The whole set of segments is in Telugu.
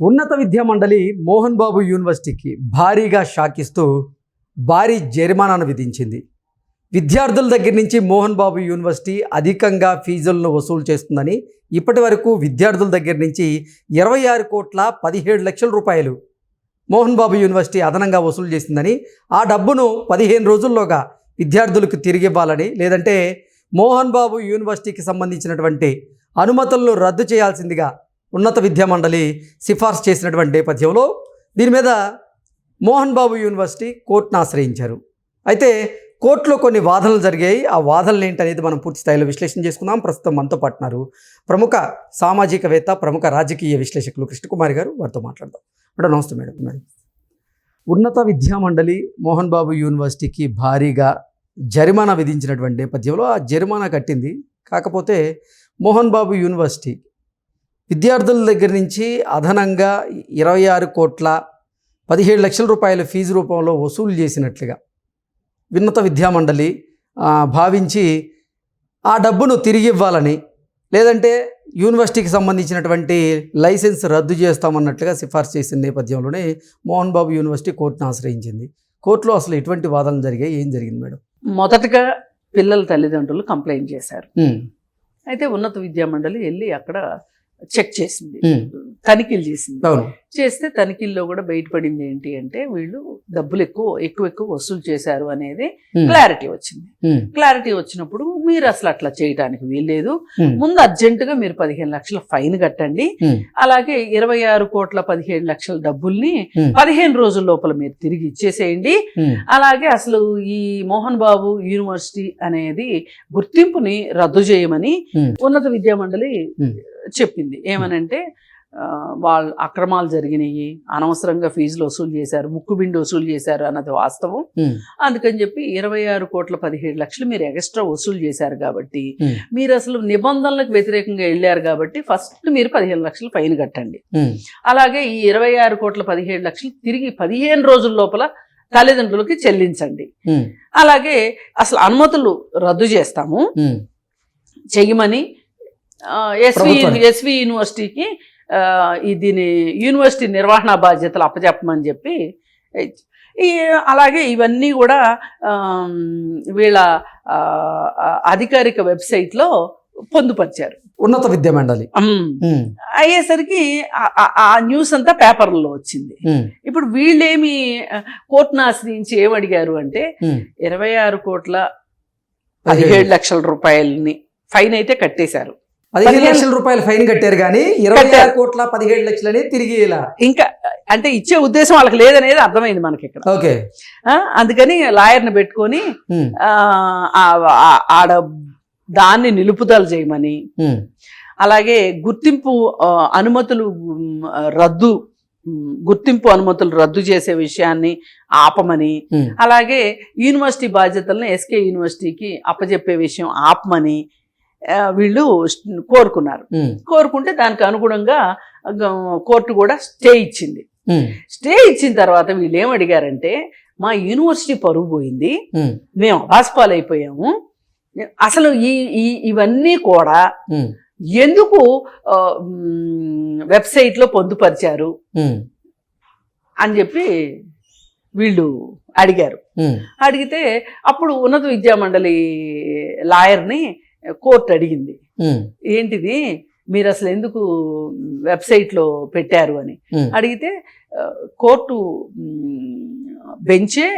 ఉన్నత విద్యా మండలి మోహన్ బాబు యూనివర్సిటీకి భారీగా షాకిస్తూ భారీ జరిమానాను విధించింది. విద్యార్థుల దగ్గర నుంచి మోహన్ బాబు యూనివర్సిటీ అధికంగా ఫీజులను వసూలు చేస్తుందని ఇప్పటి వరకు విద్యార్థుల దగ్గర నుంచి ఇరవై ఆరు కోట్ల పదిహేడు లక్షల రూపాయలు మోహన్ బాబు యూనివర్సిటీ అదనంగా వసూలు చేసిందని ఆ డబ్బును పదిహేను రోజుల్లోగా విద్యార్థులకు తిరిగి ఇవ్వాలని లేదంటే మోహన్ బాబు యూనివర్సిటీకి సంబంధించినటువంటి అనుమతులను రద్దు చేయాల్సిందిగా ఉన్నత విద్యా మండలి సిఫార్సు చేసినటువంటి నేపథ్యంలో దీని మీద మోహన్ బాబు యూనివర్సిటీ కోర్టును ఆశ్రయించారు. అయితే కోర్టులో కొన్ని వాదనలు జరిగాయి. ఆ వాదనలు ఏంటనేది మనం పూర్తి స్థాయిలో విశ్లేషణ చేసుకుందాం. ప్రస్తుతం మనతో పాటున్నారు ప్రముఖ సామాజికవేత్త ప్రముఖ రాజకీయ విశ్లేషకులు కృష్ణకుమారి గారు. వారితో మాట్లాడదాం. మేడం నమస్తే మేడం మేడం. ఉన్నత విద్యా మండలి మోహన్ బాబు యూనివర్సిటీకి భారీగా జరిమానా విధించినటువంటి నేపథ్యంలో ఆ జరిమానా కట్టింది. కాకపోతే మోహన్ బాబు యూనివర్సిటీ విద్యార్థుల దగ్గర నుంచి అదనంగా ఇరవై ఆరు కోట్ల పదిహేడు లక్షల రూపాయల ఫీజు రూపంలో వసూలు చేసినట్లుగా ఉన్నత విద్యామండలి భావించి ఆ డబ్బును తిరిగి ఇవ్వాలని లేదంటే యూనివర్సిటీకి సంబంధించినటువంటి లైసెన్స్ రద్దు చేస్తామన్నట్లుగా సిఫార్సు చేసిన నేపథ్యంలోనే మోహన్ బాబు యూనివర్సిటీ కోర్టును ఆశ్రయించింది. కోర్టులో అసలు ఎటువంటి వాదనలు జరిగాయి ఏం జరిగింది మేడం? మొదటగా పిల్లల తల్లిదండ్రులు కంప్లైంట్ చేశారు. అయితే ఉన్నత విద్యా మండలి వెళ్ళి అక్కడ చెక్ చేసింది. తనిఖీలు చేసింది. అవును. చేస్తే తనిఖీల్లో కూడా బయటపడింది ఏంటి అంటే వీళ్ళు డబ్బులు ఎక్కువ ఎక్కువ ఎక్కువ వసూలు చేశారు అనేది క్లారిటీ వచ్చింది. క్లారిటీ వచ్చినప్పుడు మీరు అసలు అట్లా చేయడానికి వీల్లేదు. ముందు అర్జెంటుగా మీరు పదిహేను లక్షల ఫైన్ కట్టండి. అలాగే ఇరవై ఆరు కోట్ల పదిహేడు లక్షల డబ్బుల్ని పదిహేను రోజుల లోపల మీరు తిరిగి ఇచ్చేసేయండి. అలాగే అసలు ఈ మోహన్ బాబు యూనివర్సిటీ అనేది గుర్తింపుని రద్దు చేయమని ఉన్నత విద్యా మండలి. చెప్పింది. ఏమనంటే వాళ్ళ అక్రమాలు జరిగినాయి అనవసరంగా ఫీజులు వసూలు చేశారు ముక్కుబిండి వసూలు చేశారు అన్నది వాస్తవం. అందుకని చెప్పి ఇరవై ఆరు కోట్ల పదిహేడు లక్షలు మీరు ఎక్స్ట్రా వసూలు చేశారు కాబట్టి మీరు అసలు నిబంధనలకు వ్యతిరేకంగా వెళ్ళారు కాబట్టి ఫస్ట్ మీరు పదిహేను లక్షలు ఫైన్ కట్టండి. అలాగే ఈ ఇరవై ఆరు కోట్ల పదిహేడు లక్షలు తిరిగి పదిహేను రోజుల లోపల తల్లిదండ్రులకి చెల్లించండి. అలాగే అసలు అనుమతులు రద్దు చేస్తాము. చెయ్యమని ఎస్వి. ఎస్వి యూనివర్సిటీకి దీని యూనివర్సిటీ నిర్వహణ బాధ్యతలు అప్పచెప్పమని చెప్పి ఈ అలాగే ఇవన్నీ కూడా వీళ్ళ అధికారిక వెబ్సైట్లో పొందుపరిచారు. ఉన్నత విద్యా మండలి. అయ్యేసరికి ఆ- న్యూస్ అంతా పేపర్లలో వచ్చింది. ఇప్పుడు వీళ్ళేమి కోర్టును ఆశ్రయించి ఏమడిగారు అంటే ఇరవై ఆరు కోట్ల పదిహేడు లక్షల రూపాయలని ఫైన్ అయితే కట్టేశారు. పదిహేను లక్షల రూపాయలు ఫైన్ కట్టారు కానీ ఇరవై. ఆరు కోట్ల పదిహేడు లక్షలని తిరిగి ఇలా. ఇంకా అంటే ఇచ్చే ఉద్దేశం వాళ్ళకి లేదనేది అర్థమైంది మనకి ఇక్కడ. ఓకే. అందుకని లాయర్ని పెట్టుకొని ఆడ దాన్ని నిలుపుదల చేయమని అలాగే గుర్తింపు అనుమతులు రద్దు గుర్తింపు అనుమతులు రద్దు చేసే విషయాన్ని ఆపమని అలాగే యూనివర్సిటీ బాధ్యతలను ఎస్కే యూనివర్సిటీకి అప్పచెప్పే విషయం ఆపమని వీళ్ళు కోరుకున్నారు. కోరుకుంటే దానికి అనుగుణంగా కోర్టు కూడా స్టే ఇచ్చింది. స్టే ఇచ్చిన తర్వాత వీళ్ళు ఏం అడిగారంటే మా యూనివర్సిటీ పరుగు పోయింది. మేము. అభాస్పాలైపోయాము అసలు ఈ ఇవన్నీ కూడా ఎందుకు వెబ్సైట్లో పొందుపరిచారు? అని చెప్పి వీళ్ళు అడిగారు. అడిగితే అప్పుడు ఉన్నత విద్యా మండలి లాయర్ని కోర్టు అడిగింది ఏంటిది? మీరు అసలు ఎందుకు వెబ్సైట్లో పెట్టారు అని. అడిగితే కోర్టు బెంచే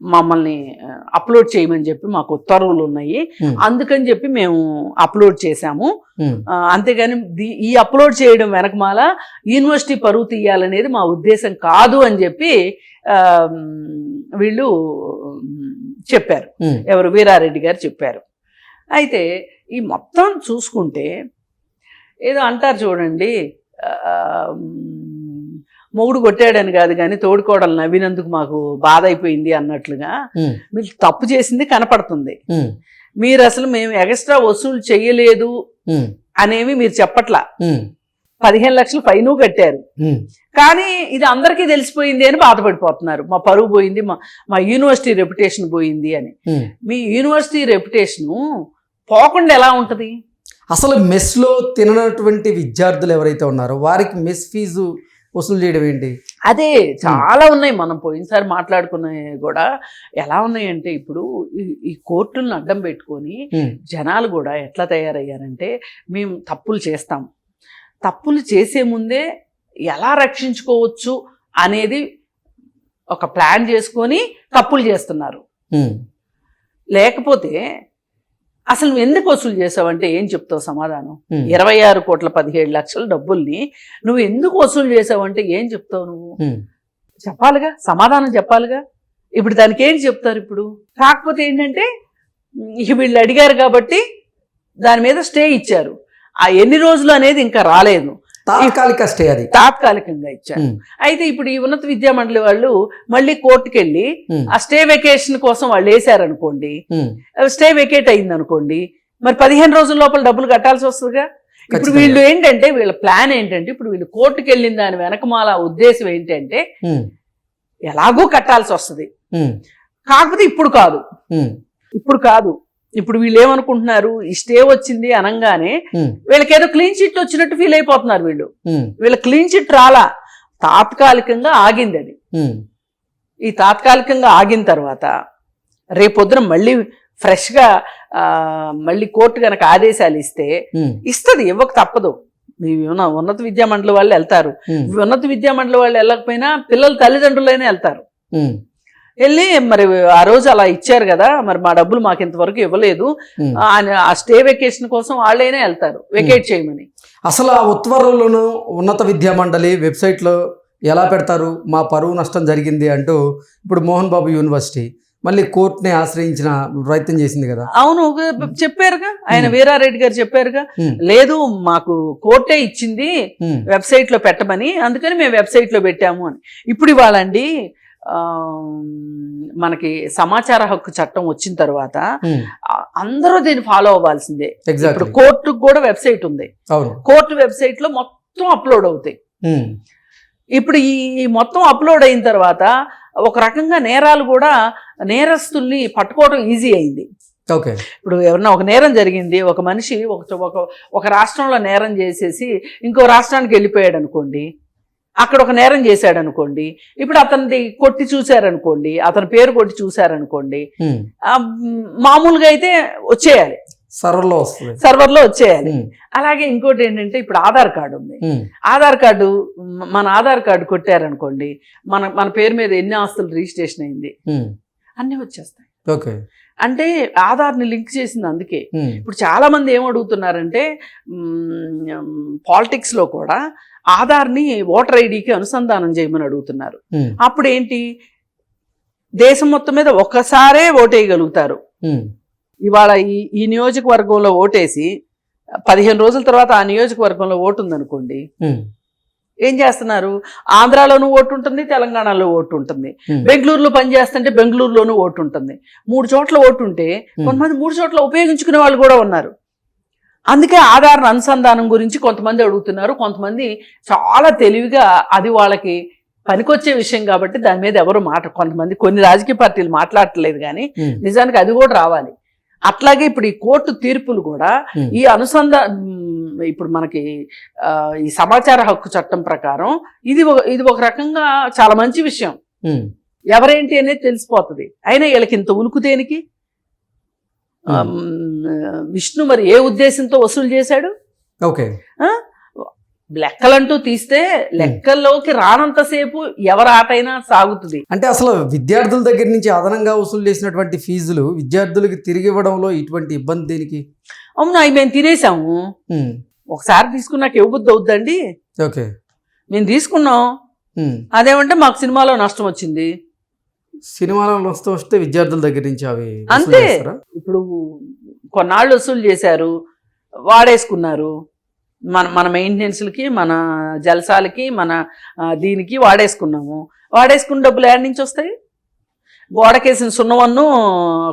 మమ్మల్ని అప్లోడ్ చేయమని చెప్పి మాకు ఉత్తర్వులు ఉన్నాయి అందుకని చెప్పి మేము అప్లోడ్ చేశాము. అంతేగాని ఈ అప్లోడ్ చేయడం వెనకమాల యూనివర్సిటీ పరువు తీయాలనేది మా ఉద్దేశం కాదు అని చెప్పి వీళ్ళు చెప్పారు. ఎవరు? వీరారెడ్డి గారు చెప్పారు. అయితే ఈ మొత్తం చూసుకుంటే ఏదో అంటారు చూడండి మొగుడు కొట్టాడని కాదు కానీ తోడుకోవడం నవ్వినందుకు మాకు బాధ అయిపోయింది అన్నట్లుగా మీరు తప్పు చేసింది కనపడుతుంది. మీరు అసలు మేము ఎక్స్ట్రా వసూలు చేయలేదు అనేవి మీరు చెప్పట్లా. పదిహేను లక్షలు ఫైను కట్టారు. కానీ ఇది అందరికీ తెలిసిపోయింది అని బాధపడిపోతున్నారు. మా పరువు పోయింది మా మా యూనివర్సిటీ రెప్యుటేషన్ పోయింది అని. మీ యూనివర్సిటీ రెప్యుటేషను పోకుండా ఎలా ఉంటుంది? అసలు మెస్లో తిననటువంటి విద్యార్థులు ఎవరైతే ఉన్నారో వారికి మెస్ ఫీజు వసూలు చేయడం ఏంటి? అదే చాలా ఉన్నాయి. మనం పోయినసారి మాట్లాడుకున్నవి కూడా ఎలా ఉన్నాయంటే ఇప్పుడు ఈ- కోర్టులను అడ్డం పెట్టుకొని జనాలు కూడా ఎట్లా తయారయ్యారంటే మేము తప్పులు చేస్తాం. తప్పులు చేసే ముందే ఎలా రక్షించుకోవచ్చు అనేది ఒక ప్లాన్ చేసుకొని తప్పులు చేస్తున్నారు. లేకపోతే అసలు నువ్వు ఎందుకు వసూలు చేసావంటే ఏం చెప్తావు సమాధానం? ఇరవై ఆరు కోట్ల పదిహేడు లక్షల డబ్బుల్ని నువ్వు ఎందుకు వసూలు చేసావంటే ఏం చెప్తావు నువ్వు? చెప్పాలిగా? సమాధానం చెప్పాలిగా? ఇప్పుడు దానికి ఏంటి చెప్తారు ఇప్పుడు? కాకపోతే ఏంటంటే ఇక వీళ్ళు అడిగారు కాబట్టి దాని మీద స్టే ఇచ్చారు. ఆ ఎన్ని రోజులు అనేది ఇంకా రాలేదు. తాత్కాలిక స్టే అది. తాత్కాలికంగా ఇచ్చారు. అయితే ఇప్పుడు ఈ ఉన్నత విద్యా మండలి వాళ్ళు మళ్ళీ కోర్టుకి వెళ్ళి ఆ స్టే వెకేషన్ కోసం వాళ్ళు వేసారనుకోండి స్టే వెకేట్ అయింది అనుకోండి మరి పదిహేను రోజుల లోపల డబ్బులు కట్టాల్సి వస్తుందిగా? ఇప్పుడు. వీళ్ళు ఏంటంటే వీళ్ళ ప్లాన్ ఏంటంటే ఇప్పుడు వీళ్ళు కోర్టుకి వెళ్ళిన దాని వెనకమాల ఉద్దేశం ఏంటంటే ఎలాగో కట్టాల్సి వస్తుంది. కాకపోతే ఇప్పుడు కాదు. ఇప్పుడు కాదు. ఇప్పుడు వీళ్ళు ఏమనుకుంటున్నారు? ఈ స్టే వచ్చింది అనగానే వీళ్ళకి ఏదో క్లీన్ చిట్ వచ్చినట్టు ఫీల్ అయిపోతున్నారు వీళ్ళు. వీళ్ళ క్లీన్ చిట్ రాలా? తాత్కాలికంగా ఆగింది అది. ఈ తాత్కాలికంగా ఆగిన తర్వాత రేపొద్దున మళ్ళీ ఫ్రెష్గా ఆ, మళ్ళీ కోర్టు కనుక ఆదేశాలు ఇస్తే ఇస్తుంది ఇవ్వక తప్పదు. మీ ఉన్న ఉన్నత విద్యా మండలి వాళ్ళు వెళ్తారు. ఉన్నత విద్యా మండలి వాళ్ళు వెళ్ళకపోయినా పిల్లల తల్లిదండ్రులైనా వెళ్తారు. వెళ్ళి మరి ఆ రోజు అలా ఇచ్చారు కదా మరి మా డబ్బులు మాకు ఇంతవరకు ఇవ్వలేదు. ఆ స్టే వెకేషన్ కోసం వాళ్ళైనా వెళ్తారు వెకేట్ చేయమని. అసలు ఆ ఉత్తర్వులను ఉన్నత విద్యా మండలి వెబ్సైట్లో ఎలా పెడతారు? మా పరువు నష్టం జరిగింది అంటూ ఇప్పుడు మోహన్ బాబు యూనివర్సిటీ మళ్ళీ కోర్టుని ఆశ్రయించిన ప్రయత్నం చేసింది కదా. అవును చెప్పారుగా ఆయన. వీరారెడ్డి గారు చెప్పారుగా. లేదు మాకు కోర్టే ఇచ్చింది వెబ్సైట్లో పెట్టమని అందుకని మేము వెబ్సైట్లో పెట్టాము అని. ఇప్పుడు ఇవాళండి మనకి సమాచార హక్కు చట్టం వచ్చిన తర్వాత అందరూ దీన్ని ఫాలో అవ్వాల్సిందే. ఇప్పుడు కోర్టుకు కూడా వెబ్సైట్ ఉంది. అవును. కోర్టు వెబ్సైట్లో మొత్తం అప్లోడ్ అవుతాయి. ఇప్పుడు ఈ మొత్తం అప్లోడ్ అయిన తర్వాత ఒక రకంగా నేరాలు కూడా నేరస్తుల్ని పట్టుకోవడం ఈజీ అయింది. ఓకే. ఇప్పుడు ఎవరన్నా ఒక నేరం జరిగింది ఒక మనిషి ఒక ఒక ఒక రాష్ట్రంలో నేరం చేసేసి ఇంకో రాష్ట్రానికి వెళ్ళిపోయాడు అనుకోండి అక్కడ ఒక నేరం చేశాడు అనుకోండి ఇప్పుడు అతనిది కొట్టి చూశారనుకోండి అతని పేరు కొట్టి చూశారనుకోండి మామూలుగా అయితే వచ్చేయాలి. సర్వర్లో వస్తుంది. సర్వర్లో వచ్చేయాలి. అలాగే ఇంకోటి ఏంటంటే ఇప్పుడు ఆధార్ కార్డు ఉంది. ఆధార్ కార్డు మన ఆధార్ కార్డు కొట్టారనుకోండి మన మన పేరు మీద ఎన్ని ఆస్తులు రిజిస్ట్రేషన్ అయింది? అన్నీ వచ్చేస్తాయి. ఓకే. అంటే ఆధార్ని లింక్ చేసింది అందుకే. ఇప్పుడు చాలా మంది ఏం అడుగుతున్నారంటే పాలిటిక్స్లో కూడా ఆధార్ని ఓటర్ ఐడికి అనుసంధానం చేయమని అడుగుతున్నారు. అప్పుడు ఏంటి దేశం మొత్తం మీద ఒక్కసారే ఓటేయగలుగుతారు. ఇవాళ ఈ ఈ నియోజకవర్గంలో ఓటేసి పదిహేను రోజుల తర్వాత ఆ నియోజకవర్గంలో ఓటు ఉందనుకోండి ఏం చేస్తున్నారు? ఆంధ్రాలోనూ ఓటు ఉంటుంది తెలంగాణలో ఓటు ఉంటుంది బెంగళూరులో పనిచేస్తుంటే బెంగళూరులోనూ ఓటు ఉంటుంది మూడు చోట్ల ఓటు ఉంటే కొంతమంది మూడు చోట్ల ఉపయోగించుకునే వాళ్ళు కూడా ఉన్నారు. అందుకే ఆధార్ అనుసంధానం గురించి కొంతమంది అడుగుతున్నారు. కొంతమంది చాలా తెలివిగా అది వాళ్ళకి పనికొచ్చే విషయం కాబట్టి దాని మీద ఎవరు మాట కొంతమంది కొన్ని రాజకీయ పార్టీలు మాట్లాడట్లేదు కానీ నిజానికి అది కూడా రావాలి. అట్లాగే ఇప్పుడు ఈ కోర్టు తీర్పులు కూడా ఈ అనుసంధా ఇప్పుడు మనకి ఈ సమాచార హక్కు చట్టం ప్రకారం ఇది ఒక ఇది ఒక రకంగా చాలా మంచి విషయం. ఎవరేంటి అనేది తెలిసిపోతుంది. అయినా వీళ్ళకి ఇంత ఉలుకు దేనికి? విష్ణు మరి ఏ ఉద్దేశంతో వసూలు చేశాడు? ఓకే. లెక్కలంటూ తీస్తే లెక్కల్లోకి రానంతసేపు ఎవరి ఆటైనా సాగుతుంది. అంటే అసలు విద్యార్థుల దగ్గర నుంచి అదనంగా వసూలు చేసినటువంటి ఫీజులు విద్యార్థులకి తిరిగి ఇవ్వడంలో ఇటువంటి ఇబ్బంది దేనికి? అవును అవి మేము తినేసాము. ఒకసారి తీసుకున్నాక ఇవ్వబుద్ధి అవుద్దండి. ఓకే. మేము తీసుకున్నాం. అదేమంటే మాకు సినిమాలో నష్టం వచ్చింది. సినిమాలో వస్తూ వస్తే విద్యార్థుల దగ్గర నుంచి అవి అంతే. ఇప్పుడు కొన్నాళ్ళు వసూలు చేశారు వాడేసుకున్నారు. మన మన మెయింటెనెన్స్లకి మన జలసాలకి మన దీనికి వాడేసుకున్నాము. వాడేసుకున్న డబ్బులు ఎక్కడి నుంచి వస్తాయి? గోడకేసిన సున్నవన్ను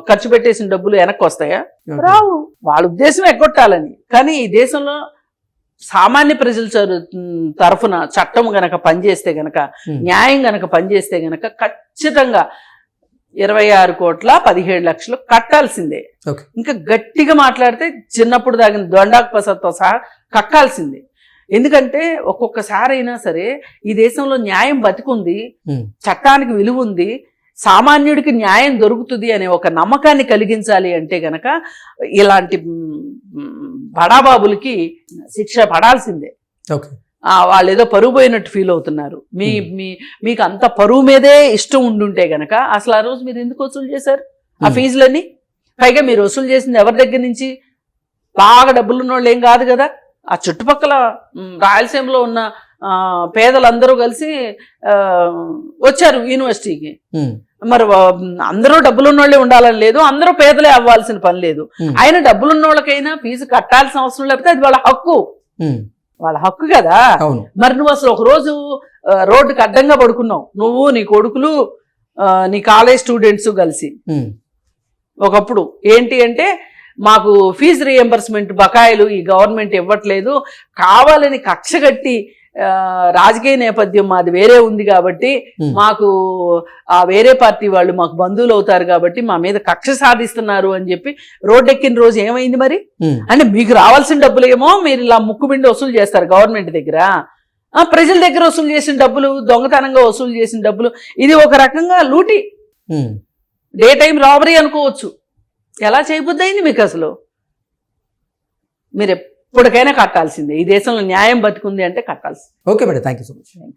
ఖర్చు పెట్టేసిన డబ్బులు వెనక్కి వస్తాయా. రావు. వాళ్ళ ఉద్దేశం ఎగ్గొట్టాలని. కానీ ఈ దేశంలో సామాన్య ప్రజల తరఫున చట్టం గనక పనిచేస్తే గనక న్యాయం గనక పనిచేస్తే గనక ఖచ్చితంగా ఇరవై ఆరు కోట్ల పదిహేడు లక్షలు కట్టాల్సిందే. ఇంకా గట్టిగా మాట్లాడితే చిన్నప్పుడు తాగిన దొండాకు ప్రసాద్తో సహా కక్కాల్సిందే. ఎందుకంటే ఒక్కొక్కసారి అయినా సరే ఈ దేశంలో న్యాయం బతికుంది చట్టానికి విలువ ఉంది సామాన్యుడికి న్యాయం దొరుకుతుంది అనే ఒక నమ్మకాన్ని కలిగించాలి అంటే గనక ఇలాంటి బడాబాబులకి శిక్ష పడాల్సిందే. ఓకే. వాళ్ళు ఏదో పరువు పోయినట్టు ఫీల్ అవుతున్నారు. మీ. మీ మీకు అంత పరువు మీదే ఇష్టం ఉండుంటే గనక అసలు ఆ రోజు మీరు ఎందుకు వసూలు చేశారు? ఆ. ఫీజులన్నీ? పైగా మీరు వసూలు చేసింది ఎవరి దగ్గర నుంచి? బాగా డబ్బులు ఉన్న వాళ్ళు ఏం కాదు కదా? ఆ చుట్టుపక్కల రాయలసీమలో ఉన్న పేదలందరూ కలిసి వచ్చారు యూనివర్సిటీకి. మరి అందరూ డబ్బులు ఉన్నోళ్ళే ఉండాలని లేదు అందరూ పేదలే అవ్వాల్సిన పని లేదు. ఆయన డబ్బులు ఉన్నోళ్ళకైనా ఫీజు కట్టాల్సిన అవసరం లేకపోతే అది వాళ్ళ హక్కు. వాళ్ళ హక్కు కదా? మరి నువ్వు అసలు ఒక రోజు రోడ్డుకి అడ్డంగా పడుకున్నావు. నువ్వు నీ కొడుకులు నీ కాలేజ్ స్టూడెంట్స్ కలిసి. ఒకప్పుడు ఏంటి అంటే మాకు ఫీజు రియంబర్స్మెంట్ బకాయిలు ఈ గవర్నమెంట్ ఇవ్వట్లేదు. కావాలని కక్ష కట్టి రాజకీయ నేపథ్యం మాది వేరే ఉంది కాబట్టి ఉమ్, మాకు ఆ వేరే పార్టీ వాళ్ళు మాకు బంధువులు అవుతారు కాబట్టి మా మీద కక్ష సాధిస్తున్నారు అని చెప్పి రోడ్డెక్కిన రోజు ఏమైంది మరి? ఉమ్, అంటే మీకు రావాల్సిన డబ్బులు ఏమో మీరు ఇలా ముక్కుబిండి వసూలు చేస్తారు గవర్నమెంట్ దగ్గర. ఆ, ప్రజల దగ్గర వసూలు చేసిన డబ్బులు దొంగతనంగా వసూలు చేసిన డబ్బులు ఇది ఒక రకంగా లూటి. ఉమ్. డే టైం రాబరీ అనుకోవచ్చు. ఎలా చేయబుద్ధి అయింది మీకు అసలు? మీరు ఎప్పటికైనా కట్టాల్సిందే. ఈ దేశంలో న్యాయం బతికుంది అంటే కట్టాల్సిందే. Okay madam. Thank you so much.